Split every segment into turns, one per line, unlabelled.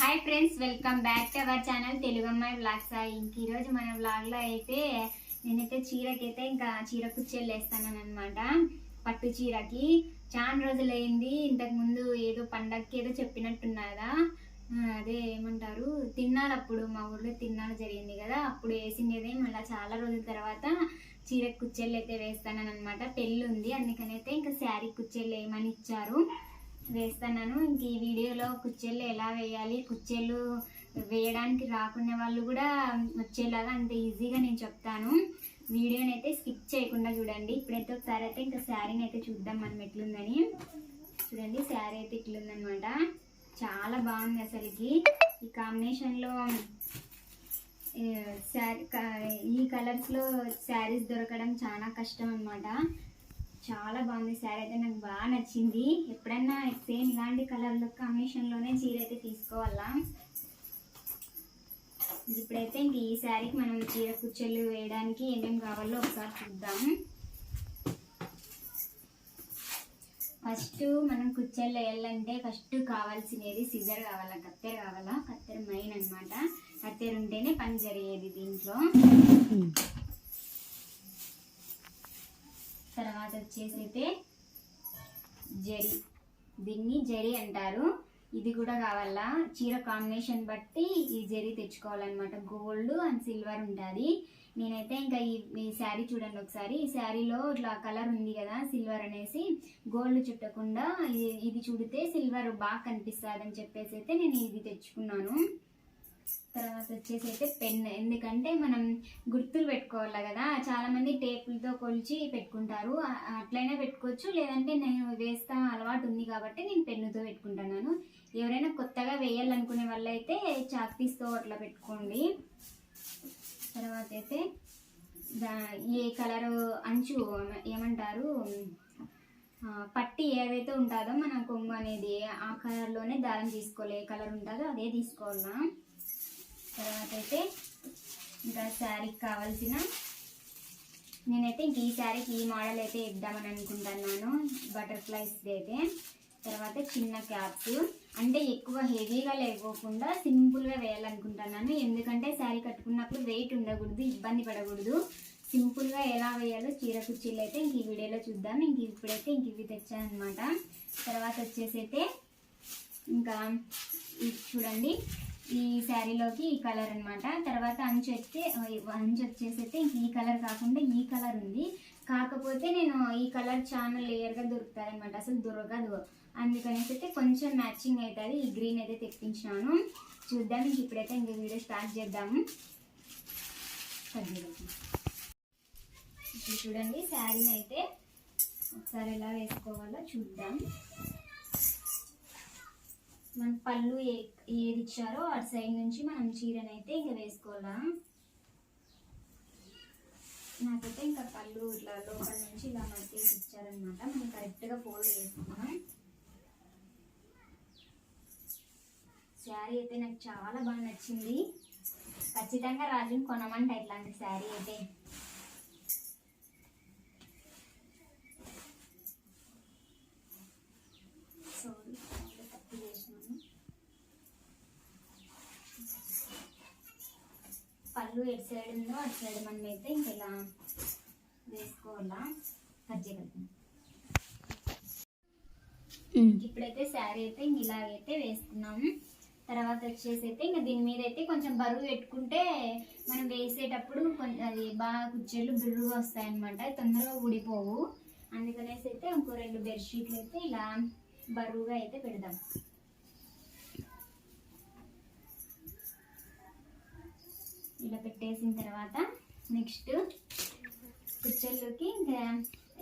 Hi friends welcome back to our channel Telugu అమ్మాయి blogs ఇంక ఈరోజు మన బ్లాగ్లో అయితే నేనైతే చీరకైతే ఇంకా చీర కుచ్చేలు వేస్తాను అనమాట పట్టు చీరకి. చాలా రోజులు అయింది ఇంతకు ముందు ఏదో పండగకి ఏదో చెప్పినట్టున్నారా అదే ఏమంటారు తిన్నాడు అప్పుడు మా ఊర్లో తిన్నాడు జరిగింది కదా. అప్పుడు వేసిండేదే మళ్ళీ చాలా రోజుల తర్వాత చీర కుచ్చేళ్ళు అయితే వేస్తానని అనమాట పెళ్ళి ఉంది అందుకనైతే ఇంకా శారీ కుచ్చేళ్ళు వేయమని ఇచ్చారు. వేస్తున్నాను. ఇంక ఈ వీడియోలో కుచ్చెళ్ళు ఎలా వేయాలి? కుచ్చెళ్ళు వేయడానికి రాకునే వాళ్ళు కూడా వచ్చేలాగా అంత ఈజీగా నేను చెప్తాను. వీడియోని అయితే స్కిప్ చేయకుండా చూడండి. ఇప్పుడైతే ఒకసారి అయితే ఇంకా శారీని అయితే చూద్దాం మనం ఎట్లుందని. చూడండి శారీ అయితే ఇట్లుందనమాట చాలా బాగుంది అసలుకి. ఈ కాంబినేషన్లో శారీ ఈ కలర్స్లో శారీస్ దొరకడం చాలా కష్టం అన్నమాట. చాలా బాగుంది. శారీ అయితే నాకు బాగా నచ్చింది. ఎప్పుడన్నా సేమ్ ఇలాంటి కలర్లో కాంబినేషన్లోనే చీర అయితే తీసుకోవాలా? ఇప్పుడైతే ఇంక ఈ శారీకి మనం చీర కుచ్చెలు వేయడానికి ఏమేమి కావాలో ఒకసారి చూద్దాం. ఫస్ట్ మనం కుచ్చెలు వేయాలంటే ఫస్ట్ కావాల్సినది సిజర్ కావాలా కత్తెర కావాలా? కత్తెర మెయిన్ అన్నమాట. కత్తెర ఉంటేనే పని జరిగేది దీంట్లో. Hmm తర్వాత వచ్చేసి అయితే జరి. దీన్ని జరి అంటారు. ఇది కూడా కావాలా? చీర కాంబినేషన్ బట్టి ఈ జరి తెచ్చుకోవాలన్నమాట. గోల్డ్ అండ్ సిల్వర్ ఉంటుంది. నేనైతే ఇంకా ఈ ఈ శారీ చూడండి ఒకసారి. ఈ శారీలో ఇట్లా కలర్ ఉంది కదా సిల్వర్ అనేసి. గోల్డ్ చుట్టకుండా ఇది- ఇది చూడితే సిల్వర్ బాగా కనిపిస్తుంది అని చెప్పేసి అయితే నేను ఇది తెచ్చుకున్నాను. తర్వాత వచ్చేసి అయితే పెన్. ఎందుకంటే మనం గుర్తులు పెట్టుకోవాలి కదా? చాలా మంది టేపులతో కొలిచి పెట్టుకుంటారు. అట్లయినా పెట్టుకోవచ్చు. లేదంటే నేను వేస్తా అలవాటు ఉంది కాబట్టి నేను పెన్నుతో పెట్టుకుంటున్నాను. ఎవరైనా కొత్తగా వేయాలనుకునే వాళ్ళైతే చాక్పీస్తో అట్లా పెట్టుకోండి. తర్వాత అయితే దా- ఏ కలరు అంచు ఏమంటారు? పట్టి ఏదైతే ఉంటుందో మన కొంగు అనేది ఆ కలర్లోనే దారం తీసుకోవాలి. ఏ కలర్ ఉంటుందో అదే తీసుకోవాలా? తర్వాత అయితే ఇంకా శారీకి కావాల్సిన నేనైతే ఇంక ఈ శారీకి ఈ మోడల్ అయితే ఇద్దామని అనుకుంటున్నాను. బటర్ఫ్లైస్ అయితే. తర్వాత చిన్న క్యాప్స్ అంటే ఎక్కువ హెవీగా లేకోకుండా సింపుల్గా వేయాలనుకుంటున్నాను. ఎందుకంటే శారీ కట్టుకున్నప్పుడు వెయిట్ ఉండకూడదు ఇబ్బంది పడకూడదు. సింపుల్గా ఎలా వేయాలో చీర కుర్చీలు అయితే ఇంక ఈ వీడియోలో చూద్దాం. ఇంక ఇప్పుడైతే ఇంక ఇవి తెచ్చాను అనమాట తర్వాత వచ్చేసి అయితే ఇంకా చూడండి. ఈ శారీలోకి ఈ కలర్ అనమాట తర్వాత అంచు అయితే అంచు వచ్చేసి అయితే ఇంక ఈ కలర్ కాకుండా ఈ కలర్ ఉంది. కాకపోతే నేను ఈ కలర్ చాలా లేయర్గా దొరుకుతుంది అనమాట అసలు దొరకదు. అందుకనేసి అయితే కొంచెం మ్యాచింగ్ అవుతుంది ఈ గ్రీన్ అయితే తెప్పించినాను. చూద్దాం. ఇంక ఇప్పుడైతే ఇంక వీడియో స్టార్ట్ చేద్దాము. ఇప్పుడు చూడండి శారీని అయితే ఒకసారి ఎలా వేసుకోవాలో చూద్దాం. మన పళ్ళు ఏ ఏది ఇచ్చారో అటు సైడ్ నుంచి మనం చీరనైతే అయితే ఇంకా వేసుకోవాలా? నాకైతే ఇంకా పళ్ళు ఇట్లా లోపల నుంచి ఇలా మట్టేసి ఇచ్చారనమాట మనం కరెక్ట్గా ఫోల్డ్ చేసుకున్నాం శారీ అయితే నాకు చాలా బాగా నచ్చింది. ఖచ్చితంగా రాజుని కొనమంట ఇట్లాంటి శారీ అయితే. పళ్ళు ఎటు సైడ్ ఉందో అటు సైడ్ మనం అయితే ఇంక ఇలా వేసుకోవాలా. కట్ చేయగలుగుతాం. ఇప్పుడైతే శారీ అయితే ఇంక ఇలాగైతే వేసుకున్నాము. తర్వాత వచ్చేసి అయితే ఇంకా దీని మీద అయితే కొంచెం బరువు పెట్టుకుంటే మనం వేసేటప్పుడు కొంచెం అది బాగా కుచ్చెళ్ళు బిర్రుగా వస్తాయన్నమాట. తొందరగా ఊడిపోవు. అందుకనేసి అయితే ఇంకో రెండు బెడ్షీట్లు అయితే ఇలా బరువుగా అయితే పెడదాం. ఇలా పెట్టేసిన తర్వాత నెక్స్ట్ కుచ్చెల్లోకి ఇంకా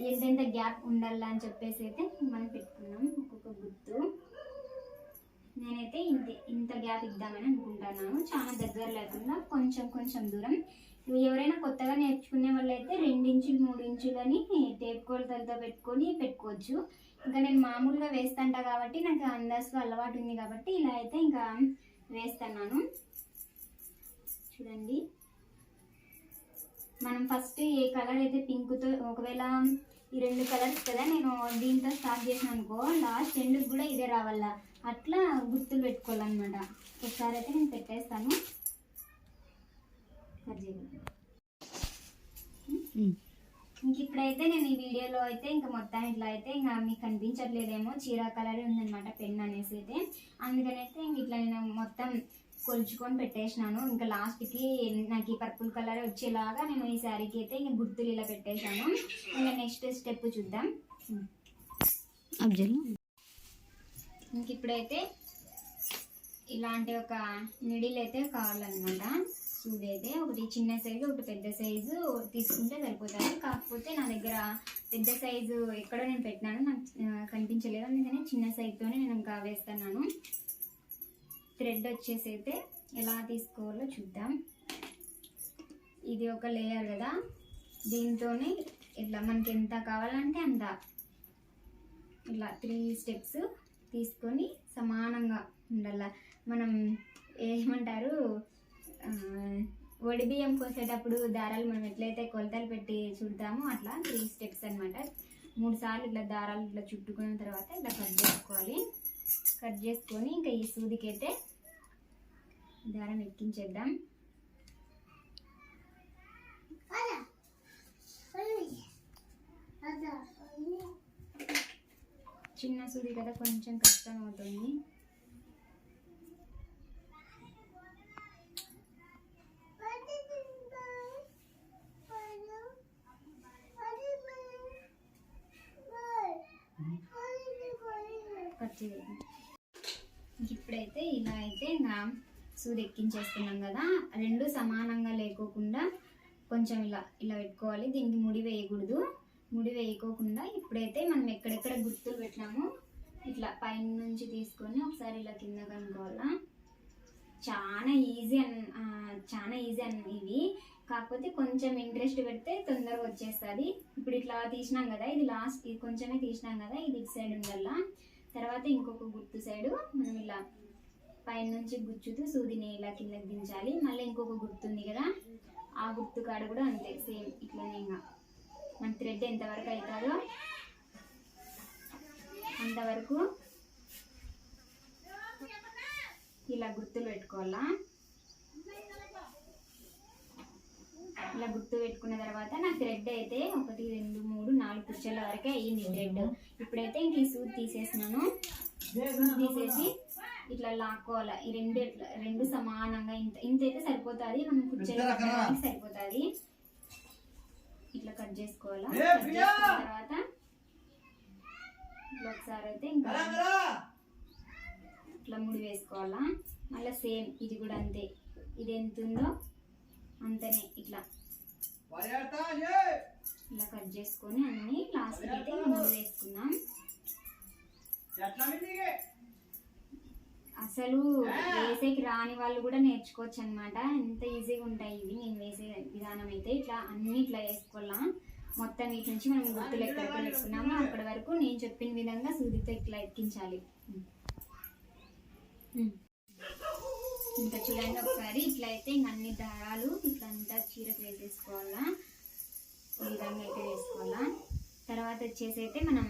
ఎంతెంత గ్యాప్ ఉండాలా అని చెప్పేసి అయితే మనం పెట్టుకున్నాం. ఒక్కొక్క గుర్తు నేనైతే ఇంత ఇంత గ్యాప్ ఇద్దామని అనుకుంటున్నాను. చాలా దగ్గర లేకుండా కొంచెం కొంచెం దూరం. ఎవరైనా కొత్తగా నేర్చుకునే వాళ్ళు అయితే రెండించులు మూడు ఇంచులని టేప్ కొలతలతో పెట్టుకొని పెట్టుకోవచ్చు. ఇంకా నేను మామూలుగా వేస్తాంట కాబట్టి నాకు అందాజుగా అలవాటు ఉంది కాబట్టి ఇలా అయితే ఇంకా వేస్తున్నాను. చూడండి. మనం ఫస్ట్ ఏ కలర్ అయితే పింక్తో ఒకవేళ ఈ రెండు కలర్స్ కదా నేను దీంతో స్టార్ట్ చేసిన అనుకో లాస్ట్ ఎండ్కి కూడా ఇదే రావాలా? అట్లా గుర్తులు పెట్టుకోవాలన్నమాట. ఒకసారి అయితే నేను పెట్టేస్తాను. ఇంక ఇప్పుడైతే నేను ఈ వీడియోలో అయితే ఇంకా మొత్తం ఇట్లా అయితే ఇంకా మీకు కనిపించట్లేదేమో చీర కలర్ ఉందన్నమాట పెన్ అనేసి అయితే. అందుకనైతే ఇంక ఇట్లా నేను మొత్తం కొలుచుకొని పెట్టేసినాను. ఇంకా లాస్ట్కి నాకు ఈ పర్పుల్ కలర్ వచ్చేలాగా నేను ఈ శారీకి అయితే ఇంకా గుర్తులు ఇలా పెట్టేశాను. ఇంకా నెక్స్ట్ స్టెప్ చూద్దాం.
అబ్జల్
ఇంక ఇప్పుడైతే ఇలాంటి ఒక మిడిల్ అయితే కావాలన్నమాట. అయితే ఒకటి చిన్న సైజు ఒకటి పెద్ద సైజు తీసుకుంటే సరిపోతుంది. కాకపోతే నా దగ్గర పెద్ద సైజు ఎక్కడో నేను పెట్టినాను. నాకు కనిపించలేదు. అందుకని చిన్న సైజుతోనే నేను ఇంకా వేస్తున్నాను. థ్రెడ్ వచ్చేసి అయితే ఎలా తీసుకోవాలో చూద్దాం. ఇది ఒక లేయర్ కదా. దీంతోనే ఇట్లా మనకి ఎంత కావాలంటే అంత ఇట్లా త్రీ స్టెప్స్ తీసుకొని సమానంగా ఉండాల. మనం ఏమంటారు? వడి బియ్యం కోసేటప్పుడు దారాలు మనం ఎట్లయితే కొలతలు పెట్టి చుడతామో అట్లా త్రీ స్టెప్స్ అనమాట మూడు సార్లు ఇట్లా దారాలు ఇట్లా చుట్టుకున్న తర్వాత ఇట్లా కట్ చేసుకోవాలి. కట్ చేసుకొని ఇంకా ఈ సూదికి అయితే దారం ఎక్కించేద్దాం చిన్న సూది కదా కొంచెం కష్టం అవుతుంది. ఇప్పుడైతే ఇలా అయితే నా సూది ఎక్కించేస్తున్నాం కదా రెండు సమానంగా లేకోకుండా కొంచెం ఇలా ఇలా పెట్టుకోవాలి. దీనికి ముడి వేయకూడదు. ముడి వేయకోకుండా ఇప్పుడైతే మనం ఎక్కడెక్కడ గుర్తులు పెట్టినామో ఇట్లా పైన నుంచి తీసుకొని ఒకసారి ఇలా కింద కనుక్కోవాలా చాలా ఈజీ అన్ చాలా ఈజీ అన్ ఇవి. కాకపోతే కొంచెం ఇంట్రెస్ట్ పెడితే తొందరగా వచ్చేస్తుంది. ఇప్పుడు ఇట్లా తీసినాం కదా ఇది లాస్ట్ కొంచెమే తీసినాం కదా ఇది ఇటు సైడ్ ఉండాల. తర్వాత ఇంకొక గుర్తు సైడు మనం ఇలా పైన నుంచి గుచ్చుతూ సూదిని ఇలా కిందకి దించాలి. మళ్ళీ ఇంకొక గుర్తు ఉంది కదా? ఆ గుర్తు కాడ కూడా అంతే సేమ్ ఇట్లనే ఇంకా. మన థ్రెడ్ ఎంతవరకు అవుతుందో అంతవరకు ఇలా గుర్తులు పెట్టుకోవాలా? ఇలా గుర్తు పెట్టుకున్న తర్వాత నా థ్రెడ్ అయితే ఒకటి రెండు మూడు నాలుగు కుర్చీల వరకే అయ్యింది థ్రెడ్. ఇప్పుడైతే ఇంక ఈ సూది తీసేసినాను. సూట్ తీసేసి ఇట్లా లాక్కోవాలి? ఈ రెండు ఇట్లా రెండు సమానంగా ఇంత ఇంత అయితే సరిపోతుంది. మనం కుర్చీలు సరిపోతుంది. ఇట్లా కట్ చేసుకోవాలా? తర్వాత ఇట్లా ఒకసారి అయితే ఇంకా ఇట్లా ముడి వేసుకోవాలా? మళ్ళీ సేమ్ ఇది కూడా అంతే. ఇది ఎంత ఉందో అంతనే ఇట్లా. ఇలా కట్ చేసుకొని అన్ని లాస్ట్ అయితే ముడి వేసుకుందాం. అసలు వేసేకి రాని వాళ్ళు కూడా నేర్చుకోవచ్చు అనమాట ఎంత ఈజీగా ఉంటాయి ఇవి? నేను వేసే విధానం అయితే ఇట్లా అన్ని ఇట్లా వేసుకోవాలా? మొత్తం వీటి నుంచి మనం గుర్తులు ఎక్కడికి పెట్టుకున్నామో వరకు నేను చెప్పిన విధంగా సూదితో ఇట్లా ఎక్కించాలి. ఇంకా చూడండి ఒకసారి. ఇట్లా అయితే ఇంక అన్ని దారాలు ఇట్లా అంతా చీరకు వేసేసుకోవాలా? ఈ విధంగా అయితే వేసుకోవాలా? తర్వాత వచ్చేసి అయితే మనం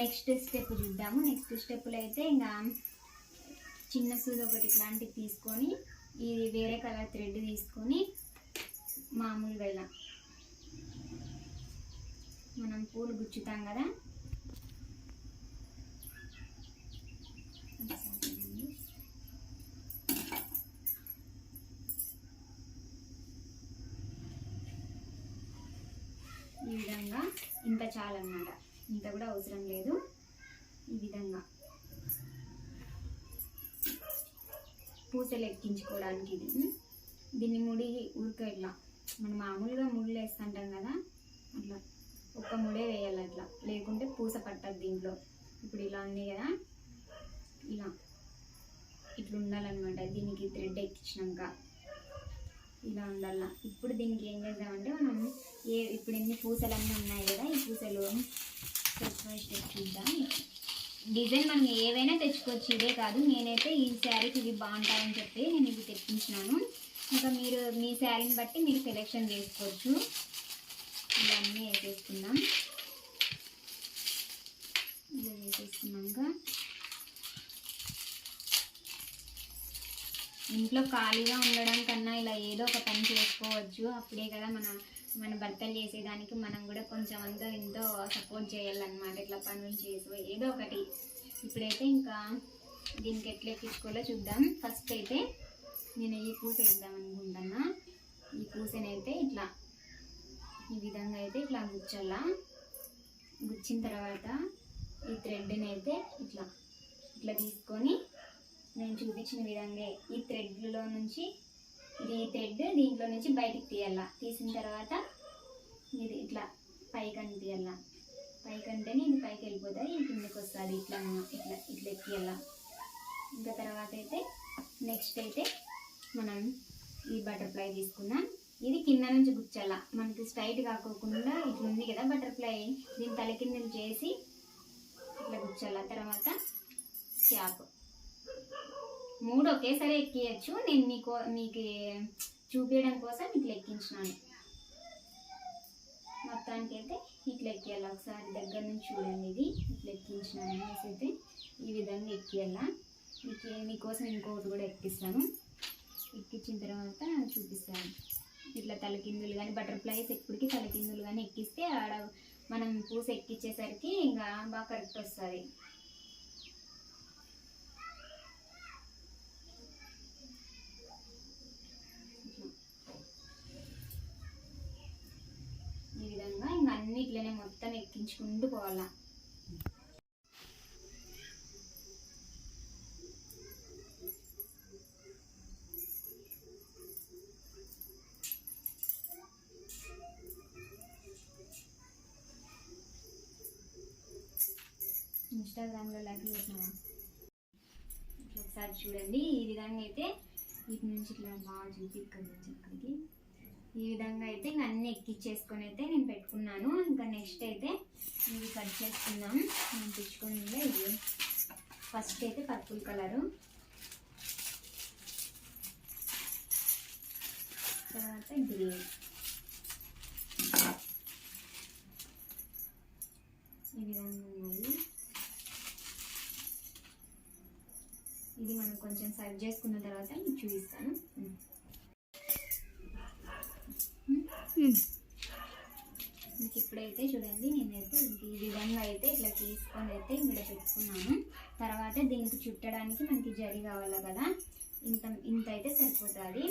నెక్స్ట్ స్టెప్ చూద్దాము. నెక్స్ట్ స్టెప్లో అయితే ఇంకా చిన్న సూది ఒకటి ఇట్లాంటివి తీసుకొని ఇది వేరే కలర్ థ్రెడ్ తీసుకొని మామూలుగా ఇలా మనం పూలు గుచ్చుతాం కదా. ఈ విధంగా ఇంత చాలన్నమాట. ఇంత కూడా అవసరం లేదు. ఈ విధంగా. పూసలు ఎక్కించుకోవడానికి ఇది దీన్ని ముడి ఉడక ఇట్లా. మనం మామూలుగా ముళ్ళు వేస్తుంటాం కదా అట్లా ఒక్క ముడే వేయాలి అట్లా. లేకుంటే పూస పట్టదు దీంట్లో. ఇప్పుడు ఇలా ఉంది కదా ఇలా ఇట్లా ఉండాలన్నమాట. దీనికి థ్రెడ్ ఎక్కించినాక ఇలా ఉండాల. ఇప్పుడు దీనికి ఏం చేద్దామంటే మనం ఏ ఇప్పుడు ఎన్ని పూసలు అన్నీ ఉన్నాయి కదా ఈ పూసలు స్టెప్ బై స్టెప్ చూద్దాం డిజైన్ మనం ఏవైనా తెచ్చుకోవచ్చు ఇదే కాదు. నేనైతే ఈ శారీకి ఇవి బాగుంటాయని చెప్పి నేను ఇవి తెప్పించినాను. ఇంకా మీరు మీ శారీని బట్టి మీరు సెలెక్షన్ చేసుకోవచ్చు. ఇవన్నీ వేసేసుకుందాం. ఇలా వేసేసుకున్నాక ఇంట్లో ఖాళీగా ఉండడం కన్నా ఇలా ఏదో ఒక పని చేసుకోవచ్చు. అప్పుడే కదా మన మన భర్తలు చేసేదానికి మనం కూడా కొంచెం అంతా ఎంతో సపోర్ట్ చేయాలన్నమాట. ఇట్లా పనులు చేసి ఏదో ఒకటి. ఇప్పుడైతే ఇంకా దీనికి ఎట్లా ఎక్కించుకోవాలో చూద్దాం. ఫస్ట్ అయితే నేను ఈ పూస వేద్దాం అనుకుంటున్నా. ఈ పూసనైతే ఇట్లా ఈ విధంగా అయితే ఇట్లా గుచ్చాలా. గుచ్చిన తర్వాత ఈ థ్రెడ్ని అయితే ఇట్లా ఇట్లా తీసుకొని నేను చూపించిన విధంగా ఈ థ్రెడ్లో నుంచి ఇది థ్రెడ్ దీంట్లో నుంచి బయటికి తీయాల. తీసిన తర్వాత ఇది ఇట్లా పైకి అని తీయాల. పైకి అంటేనే ఇది పైకి వెళ్ళిపోతుంది ఇది కిందకి వస్తుంది ఇట్లా ఇట్లా ఇట్లా ఎక్కియాల. ఇంకా తర్వాత అయితే నెక్స్ట్ అయితే మనం ఈ బటర్ఫ్లై తీసుకుందాం. ఇది కింద నుంచి గుచ్చాల. మనకి స్ట్రైట్ కాకోకుండా ఇట్లా ఉంది కదా బటర్ఫ్లై దీని తల కింద చేసి ఇట్లా గుచ్చాల. తర్వాత క్యాప్. మూడు ఒకేసారి ఎక్కియచ్చు. నేను మీకు మీకు చూపించడం కోసం ఇట్లా ఎక్కించినాను. మొత్తానికి అయితే ఇట్లా ఎక్కేయాలి. ఒకసారి దగ్గర నుంచి చూడండి ఇది. ఇట్లా ఎక్కించినాను అనేసి అయితే ఈ విధంగా ఎక్కేయాలా. మీకు మీకోసం ఇంకొకటి కూడా ఎక్కిస్తాను. ఎక్కించిన తర్వాత చూపిస్తాను. ఇట్లా తలకిందులు కానీ బటర్ఫ్లైస్ ఎప్పటికీ తలకిందులు కానీ ఎక్కిస్తే ఆడ మనం పూస ఎక్కించేసరికి ఇంకా బాగా కరెక్ట్ వస్తుంది ఈ అన్ని ఇట్లనే మొత్తం ఎక్కించుకుంటూ పోవాలా. ఇన్స్టాగ్రామ్లో లైక్ చేసినా ఒకసారి చూడండి. ఈ విధంగా అయితే ఇటు నుంచి ఇట్లా బాగా చూపి ఇక్కడ నుంచి ఇక్కడికి. ఈ విధంగా అయితే ఇంకా అన్ని ఎక్కిచ్చేసుకొని అయితే నేను పెట్టుకున్నాను. ఇంకా నెక్స్ట్ అయితే ఇవి కట్ చేసుకుందాం. నేను తెచ్చుకొని ఉండే ఇది ఫస్ట్ అయితే పర్పుల్ కలరు తర్వాత గ్రీన్ ఈ విధంగా ఉన్నాయి ఇది మనం కొంచెం సర్వ్ చేసుకున్న తర్వాత మీకు చూపిస్తాను. మీకు ఇప్పుడైతే చూడండి నేనైతే ఇంక ఈ విధంగా అయితే ఇట్లా తీసుకొని అయితే ఇక్కడ పెట్టుకున్నాను. తర్వాత దీనికి చుట్టడానికి మనకి జరి కావాలి కదా? ఇంత ఇంత అయితే సరిపోతుంది.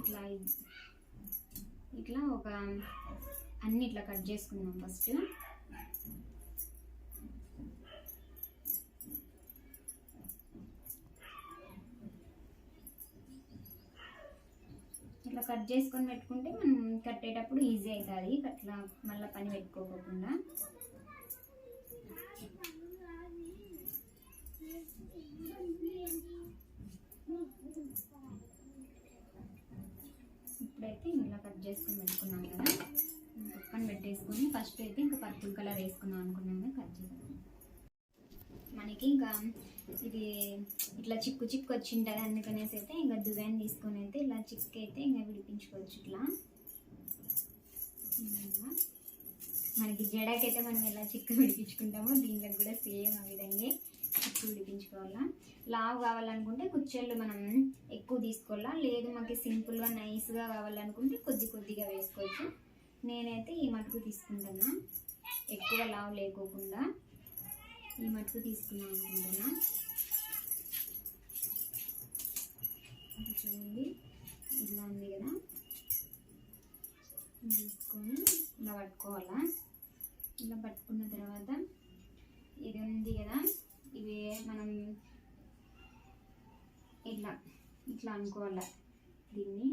ఇట్లా ఇట్లా ఒక అన్ని ఇట్లా కట్ చేసుకున్నాం ఫస్ట్. ఇట్లా కట్ చేసుకొని పెట్టుకుంటే మనం కట్టేటప్పుడు ఈజీ అవుతుంది. అట్లా మళ్ళీ పని పెట్టుకోకుండా. ఇప్పుడైతే ఇలా కట్ చేసుకొని పెట్టుకున్నాం కదా. పక్కన పెట్టేసుకొని ఫస్ట్ అయితే ఇంకా పర్పుల్ కలర్ వేసుకున్నాం అనుకున్నాం కదా కట్ చేసుకున్నాం మనకి ఇంకా ఇది ఇట్లా చిక్కు చిక్కు వచ్చి ఉంటుంది అందుకనేసి అయితే ఇంకా డిజైన్ తీసుకొని అయితే ఇలా చిక్కు అయితే ఇంకా విడిపించుకోవచ్చు ఇట్లా. మనకి జడాకైతే మనం ఎలా చిక్కు విడిపించుకుంటామో దీంట్లో కూడా సేమ్ ఆ విధంగా చిక్కు విడిపించుకోవాలా. లావు కావాలనుకుంటే కుచ్చెళ్ళు మనం ఎక్కువ తీసుకోవాలా. లేదు మాకు సింపుల్గా నైస్గా కావాలనుకుంటే కొద్ది కొద్దిగా వేసుకోవచ్చు. నేనైతే ఈ మటుకు తీసుకుంటాను. ఎక్కువ లావు లేకోకుండా. ఈ మట్టు తీసుకున్నాం అనుకుంటున్నా చూడండి ఇలా ఉంది కదా. తీసుకొని ఇలా పట్టుకోవాలా? ఇలా పట్టుకున్న తర్వాత ఇది ఉంది కదా ఇవి మనం ఇట్లా ఇట్లా అనుకోవాలా దీన్ని.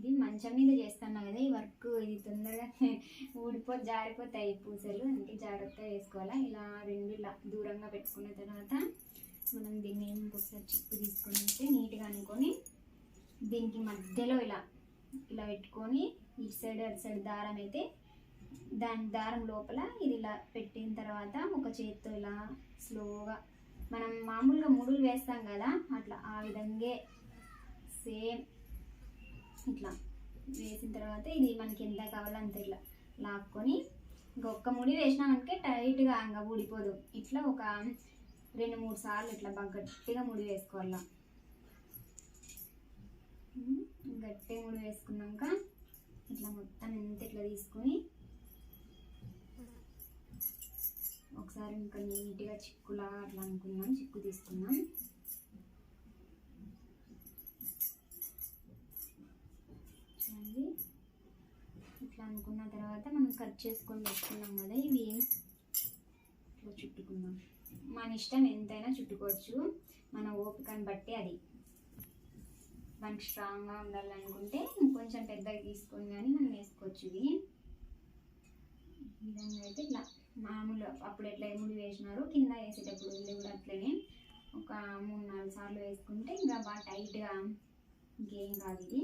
ఇది మంచం మీద చేస్తున్నా కదా ఈ వర్క్ ఇది తొందరగా ఊడిపో జారిపోతాయి పూసలు. అందుకే జాగ్రత్తగా వేసుకోవాలా. ఇలా రెండు ఇలా దూరంగా పెట్టుకున్న తర్వాత మనం దీన్ని ఇంకొకసారి చిప్పు తీసుకొని వస్తే నీట్గా అనుకొని దీనికి మధ్యలో ఇలా ఇలా పెట్టుకొని ఇటు సైడ్ అటు సైడ్ దారం అయితే దాని దారం లోపల ఇది ఇలా పెట్టిన తర్వాత ఒక చేత్తో ఇలా స్లోగా మనం మామూలుగా ముడులు వేస్తాం కదా అట్లా ఆ విధంగా సేమ్ ఇట్లా వేసిన తర్వాత ఇది మనకి ఎంత కావాలో అంత ఇట్లా లాక్కొని ఒక్క ముడి వేసినామంటే టైట్గా ఇంకా ఊడిపోదు. ఇట్లా ఒక రెండు మూడు సార్లు ఇట్లా బాగా గట్టిగా ముడి వేసుకోవాలా. గట్టి గట్టిగా ముడి వేసుకున్నాక ఇట్లా మొత్తం ఎంత ఇట్లా తీసుకొని ఒకసారి ఇంకా నీట్గా చిక్కులా అట్లా అనుకున్నాం చిక్కు తీసుకున్నాం ఇట్లా అనుకున్న తర్వాత మనం కట్ చేసుకొని పెట్టుకున్నాం కదా ఇవి. ఇట్లా చుట్టుకుందాం. మన ఇష్టం ఎంతైనా చుట్టుకోవచ్చు. మన ఓపికను బట్టి అది. మనకి స్ట్రాంగ్గా ఉండాలనుకుంటే ఇంకొంచెం పెద్దగా తీసుకొని కానీ మనం వేసుకోవచ్చు ఇవి. విధంగా అయితే ఇట్లా మామూలు అప్పుడు ఎట్లా ముడి వేసినారో కింద వేసేటప్పుడు ఇల్లు కూడా అట్లనే ఒక మూడు నాలుగు సార్లు వేసుకుంటే ఇంకా బాగా టైట్గా ఇంకేం కాదు ఇది.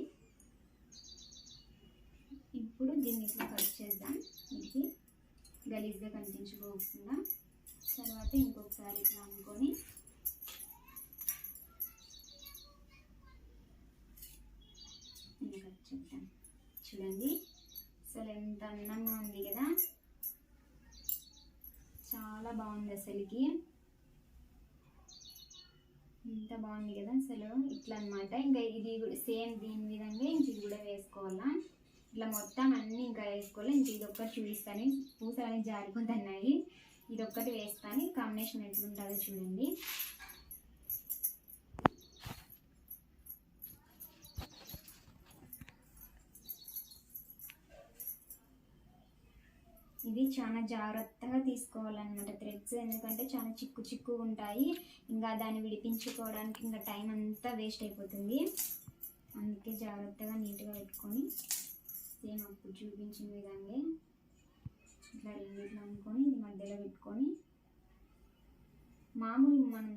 ఇప్పుడు దీన్ని ఇట్లా కట్ చేద్దాం. ఇది గలీజ్గా కనిపించబోకుండా తర్వాత ఇంకొకసారి ఇట్లా అనుకొని. ఇది కట్ చేద్దాం. చూడండి. అసలు ఎంత అందంగా ఉంది కదా. చాలా బాగుంది అసలుకి. ఎంత బాగుంది కదా అసలు. ఇట్లా అన్నమాట. ఇంకా ఇది కూడా సేమ్ దీని విధంగా ఇంక ఇది కూడా వేసుకోవాలా. ఇట్లా మొత్తం అన్ని ఇంకా వేసుకోవాలి. ఇంక ఇది ఒక్కటి చూపిస్తాను. పూసలు అనేది జారిపోతున్నాయి ఇది ఒక్కటి వేస్తాను కాంబినేషన్ ఎట్లుంటుందో చూడండి. ఇది చాలా జాగ్రత్తగా తీసుకోవాలన్నమాట. థ్రెడ్స్ ఎందుకంటే చాలా చిక్కు చిక్కు ఉంటాయి. ఇంకా దాన్ని విడిపించుకోవడానికి ఇంకా టైం అంతా వేస్ట్ అయిపోతుంది. అందుకే జాగ్రత్తగా నీట్గా పెట్టుకొని సేమ్ అప్పుడు చూపించిన విధంగా ఇట్లా రెండిట్లు అనుకొని ఇది మధ్యలో పెట్టుకొని మామూలు మనం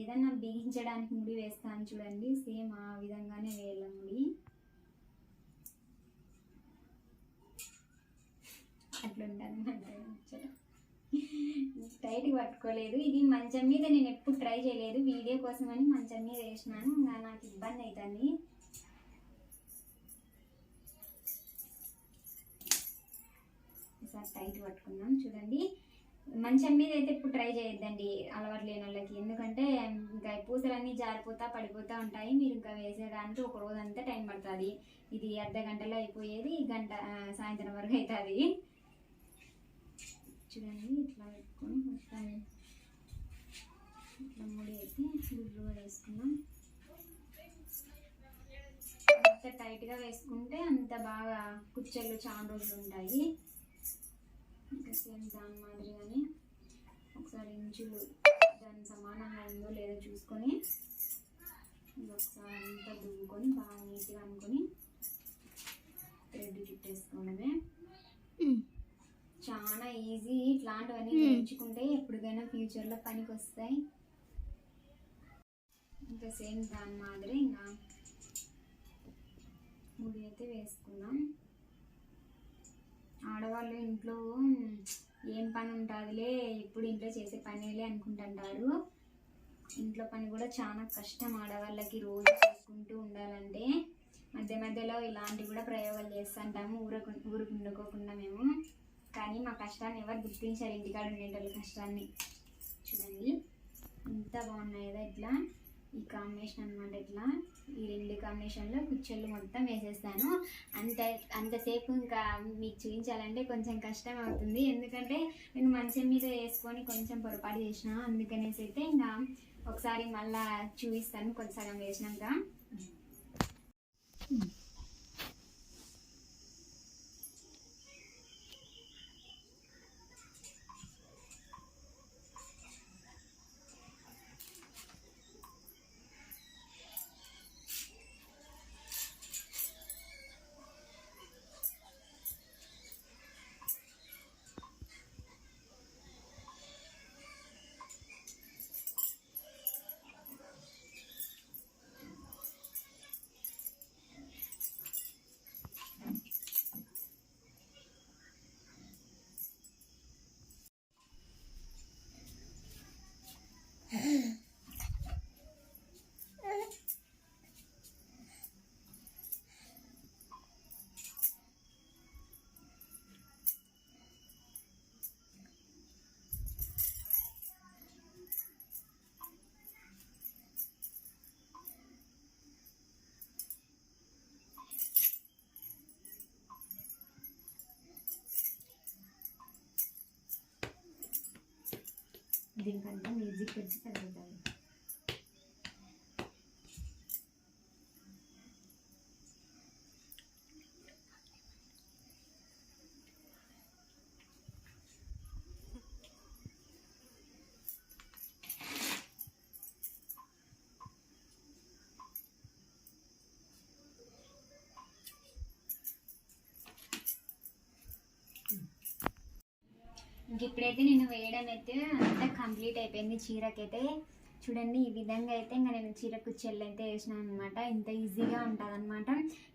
ఏదన్నా బిగించడానికి ముడి వేస్తాను చూడండి. సేమ్ ఆ విధంగానే వేయాలి ముడి. అట్లా ఉంటుంది టైట్ పట్టుకోలేదు. ఇది మంచం మీద నేను ఎప్పుడు ట్రై చేయలేదు. వీడియో కోసం అని మంచం మీద వేసినాను. ఇంకా నాకు ఇబ్బంది అవుతుంది. ఈసారి టైట్ పట్టుకుందాం. చూడండి. మంచం మీద అయితే ఇప్పుడు ట్రై చేయొద్దండి అలవాటు లేని వాళ్ళకి. ఎందుకంటే ఇంకా పూసలన్నీ జారిపోతా పడిపోతూ ఉంటాయి. మీరు ఇంకా వేసేదానికి ఒక రోజు అంతా టైం పడుతుంది. ఇది అర్ధ గంటలో అయిపోయేది. గంట సాయంత్రం వరకు అవుతుంది చూడండి ఇట్లా పెట్టుకొని మొత్తం ఇట్లా ముడి అయితే వేసుకున్నాం అంత టైట్గా వేసుకుంటే అంత బాగా కుచ్చెళ్ళు చాలా రోజులు ఉంటాయి. ఇంకా సేమ్ దాని మాదిరిగానే ఒకసారి ఇంచులు దాని సమానంగా ఉందో లేదో చూసుకొని ఒకసారి అంతా దువ్వుకొని బాగా నీట్గా అనుకొని థ్రెడ్ చుట్టేసుకోవడమే. చాలా ఈజీ ఇట్లాంటివన్నీ నేర్చుకుంటే ఎప్పటికైనా ఫ్యూచర్లో పనికి వస్తాయి ఇంకా సేమ్ దాని మాదిరి ఇంకా ముడి అయితే వేసుకున్నాం ఆడవాళ్ళు ఇంట్లో ఏం పని ఉంటుందిలే ఎప్పుడు ఇంట్లో చేసే పనేలే అనుకుంటుంటారు. ఇంట్లో పని కూడా చాలా కష్టం ఆడవాళ్ళకి రోజు చేసుకుంటూ ఉండాలంటే. మధ్య మధ్యలో ఇలాంటివి కూడా ప్రయోగాలు చేస్తుంటాము ఊరకు ఊరుకు ఉండుకోకుండా మేము. కానీ మా కష్టాన్ని ఎవరు గుర్తించారు ఇంటికాడ ఉండేటోళ్ళ కష్టాన్ని. చూడండి ఎంత బాగున్నాయి కదా ఇట్లా. ఈ కాంబినేషన్ అనమాట ఇట్లా. ఈ రెండు కాంబినేషన్లో కుచ్చెళ్ళు మొత్తం వేసేస్తాను. అంత అంతసేపు ఇంకా మీకు చూపించాలంటే కొంచెం కష్టం అవుతుంది. ఎందుకంటే నేను మంచం మీద వేసుకొని కొంచెం పొరపాటు చేసిన అందుకనేసి అయితే ఇంకా ఒకసారి మళ్ళీ చూపిస్తాను. కొంచెం వేసినాక. దీనికంతా మ్యూజిక్ వచ్చి తగ్గుతుంది. ఇప్పుడైతే నేను వేయడం అయితే అంతా కంప్లీట్ అయిపోయింది చీరకైతే. చూడండి ఈ విధంగా అయితే ఇంకా నేను చీర కుచ్చెళ్ళు అయితే వేసినాను అనమాట ఇంత ఈజీగా ఉంటుందనమాట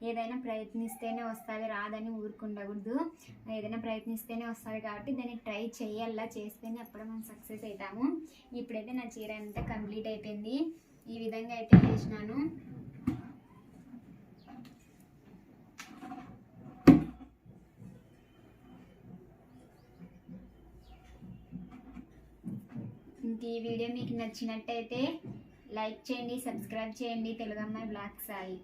ఏదైనా ప్రయత్నిస్తేనే వస్తుంది రాదని ఊరుకుండకూడదు. ఏదైనా ప్రయత్నిస్తేనే వస్తుంది కాబట్టి దాన్ని ట్రై చేయాలా చేస్తేనే అప్పుడు మనం సక్సెస్ అవుతాము ఇప్పుడైతే నా చీర అంతా కంప్లీట్ అయిపోయింది. ఈ విధంగా అయితే వేసినాను. ఈ వీడియో మీకు నచ్చినట్టయితే లైక్ చేయండి సబ్స్క్రైబ్ చేయండి. తెలుగు అమ్మాయి బ్లాక్ సాయి.